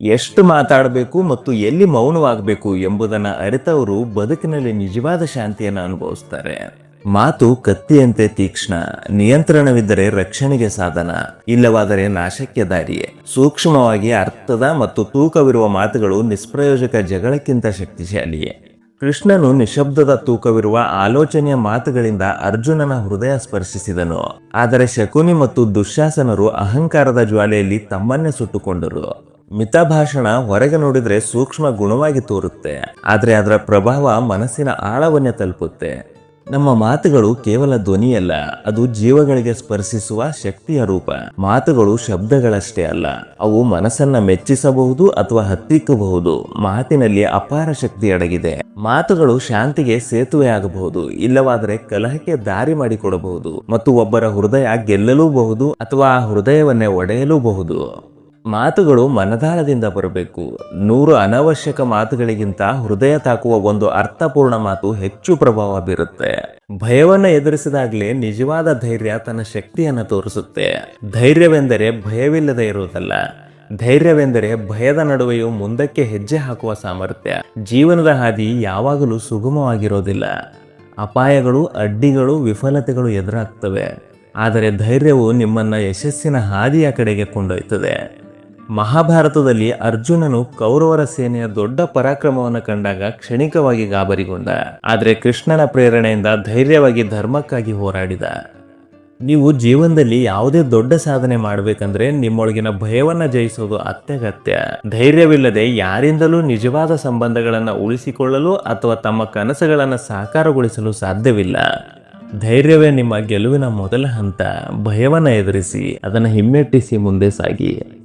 ಎಷ್ಟು ಮಾತಾಡಬೇಕು ಮತ್ತು ಎಲ್ಲಿ ಮೌನವಾಗಬೇಕು ಎಂಬುದನ್ನು ಅರಿತವರು ಬದುಕಿನಲ್ಲಿ ನಿಜವಾದ ಶಾಂತಿಯನ್ನು ಅನುಭವಿಸ್ತಾರೆ. ಮಾತು ಕತ್ತಿಯಂತೆ ತೀಕ್ಷ್ಣ, ನಿಯಂತ್ರಣವಿದ್ದರೆ ರಕ್ಷಣೆಗೆ ಸಾಧನ, ಇಲ್ಲವಾದರೆ ನಾಶಕ್ಕೆ ದಾರಿಯೇ. ಸೂಕ್ಷ್ಮವಾಗಿ ಅರ್ಥದ ಮತ್ತು ತೂಕವಿರುವ ಮಾತುಗಳು ನಿಷ್ಪ್ರಯೋಜಕ ಜಗಳಕ್ಕಿಂತ ಶಕ್ತಿಶಾಲಿಯೇ. ಕೃಷ್ಣನು ನಿಶಬ್ದದ ತೂಕವಿರುವ ಆಲೋಚನೆಯ ಮಾತುಗಳಿಂದ ಅರ್ಜುನನ ಹೃದಯ ಸ್ಪರ್ಶಿಸಿದನು. ಆದರೆ ಶಕುನಿ ಮತ್ತು ದುಶ್ಯಾಸನರು ಅಹಂಕಾರದ ಜ್ವಾಲೆಯಲ್ಲಿ ತಮ್ಮನ್ನೇ ಸುಟ್ಟುಕೊಂಡರು. ಮಿತಭಾಷಣ ಹೊರಗೆ ನೋಡಿದ್ರೆ ಸೂಕ್ಷ್ಮ ಗುಣವಾಗಿ ತೋರುತ್ತೆ. ಆದರೆ ಅದರ ಪ್ರಭಾವ ಮನಸ್ಸಿನ ಆಳವನ್ನೇ ತಲುಪುತ್ತೆ. ನಮ್ಮ ಮಾತುಗಳು ಕೇವಲ ಧ್ವನಿಯಲ್ಲ, ಅದು ಜೀವಗಳಿಗೆ ಸ್ಪರ್ಶಿಸುವ ಶಕ್ತಿಯ ರೂಪ. ಮಾತುಗಳು ಶಬ್ದಗಳಷ್ಟೇ ಅಲ್ಲ, ಅವು ಮನಸ್ಸನ್ನ ಮೆಚ್ಚಿಸಬಹುದು ಅಥವಾ ಹತ್ತಿಕ್ಕಬಹುದು, ಮಾತಿನಲ್ಲಿ ಅಪಾರ ಶಕ್ತಿ ಅಡಗಿದೆ. ಮಾತುಗಳು ಶಾಂತಿಗೆ ಸೇತುವೆ ಆಗಬಹುದು, ಇಲ್ಲವಾದರೆ ಕಲಹಕ್ಕೆ ದಾರಿ ಮಾಡಿಕೊಡಬಹುದು, ಮತ್ತು ಒಬ್ಬರ ಹೃದಯ ಗೆಲ್ಲಲೂಬಹುದು ಅಥವಾ ಆ ಹೃದಯವನ್ನೇ ಒಡೆಯಲೂಬಹುದು. ಮಾತುಗಳು ಮನದಾಳದಿಂದ ಬರಬೇಕು. ನೂರು ಅನವಶ್ಯಕ ಮಾತುಗಳಿಗಿಂತ ಹೃದಯ ತಾಕುವ ಒಂದು ಅರ್ಥಪೂರ್ಣ ಮಾತು ಹೆಚ್ಚು ಪ್ರಭಾವ ಬೀರುತ್ತೆ. ಭಯವನ್ನು ಎದುರಿಸಿದಾಗಲೇ ನಿಜವಾದ ಧೈರ್ಯ ತನ್ನ ಶಕ್ತಿಯನ್ನು ತೋರಿಸುತ್ತೆ. ಧೈರ್ಯವೆಂದರೆ ಭಯವಿಲ್ಲದೆ ಇರುವುದಲ್ಲ. ಧೈರ್ಯವೆಂದರೆ ಭಯದ ನಡುವೆಯೂ ಮುಂದಕ್ಕೆ ಹೆಜ್ಜೆ ಹಾಕುವ ಸಾಮರ್ಥ್ಯ. ಜೀವನದ ಹಾದಿ ಯಾವಾಗಲೂ ಸುಗಮವಾಗಿರೋದಿಲ್ಲ. ಅಪಾಯಗಳು, ಅಡ್ಡಿಗಳು, ವಿಫಲತೆಗಳು ಎದುರಾಗ್ತವೆ. ಆದರೆ ಧೈರ್ಯವು ನಿಮ್ಮನ್ನ ಯಶಸ್ಸಿನ ಹಾದಿಯ ಕಡೆಗೆ ಕೊಂಡೊಯ್ತದೆ. ಮಹಾಭಾರತದಲ್ಲಿ ಅರ್ಜುನನು ಕೌರವರ ಸೇನೆಯ ದೊಡ್ಡ ಪರಾಕ್ರಮವನ್ನು ಕಂಡಾಗ ಕ್ಷಣಿಕವಾಗಿ ಗಾಬರಿಗೊಂಡ. ಆದರೆ ಕೃಷ್ಣನ ಪ್ರೇರಣೆಯಿಂದ ಧೈರ್ಯವಾಗಿ ಧರ್ಮಕ್ಕಾಗಿ ಹೋರಾಡಿದ. ನೀವು ಜೀವನದಲ್ಲಿ ಯಾವುದೇ ದೊಡ್ಡ ಸಾಧನೆ ಮಾಡಬೇಕಂದ್ರೆ ನಿಮ್ಮೊಳಗಿನ ಭಯವನ್ನ ಜಯಿಸೋದು ಅತ್ಯಗತ್ಯ. ಧೈರ್ಯವಿಲ್ಲದೆ ಯಾರಿಂದಲೂ ನಿಜವಾದ ಸಂಬಂಧಗಳನ್ನು ಉಳಿಸಿಕೊಳ್ಳಲು ಅಥವಾ ತಮ್ಮ ಕನಸುಗಳನ್ನು ಸಾಕಾರಗೊಳಿಸಲು ಸಾಧ್ಯವಿಲ್ಲ. ಧೈರ್ಯವೇ ನಿಮ್ಮ ಗೆಲುವಿನ ಮೊದಲ ಹಂತ. ಭಯವನ್ನ ಎದುರಿಸಿ, ಅದನ್ನು ಹಿಮ್ಮೆಟ್ಟಿಸಿ ಮುಂದೆ ಸಾಗಿ.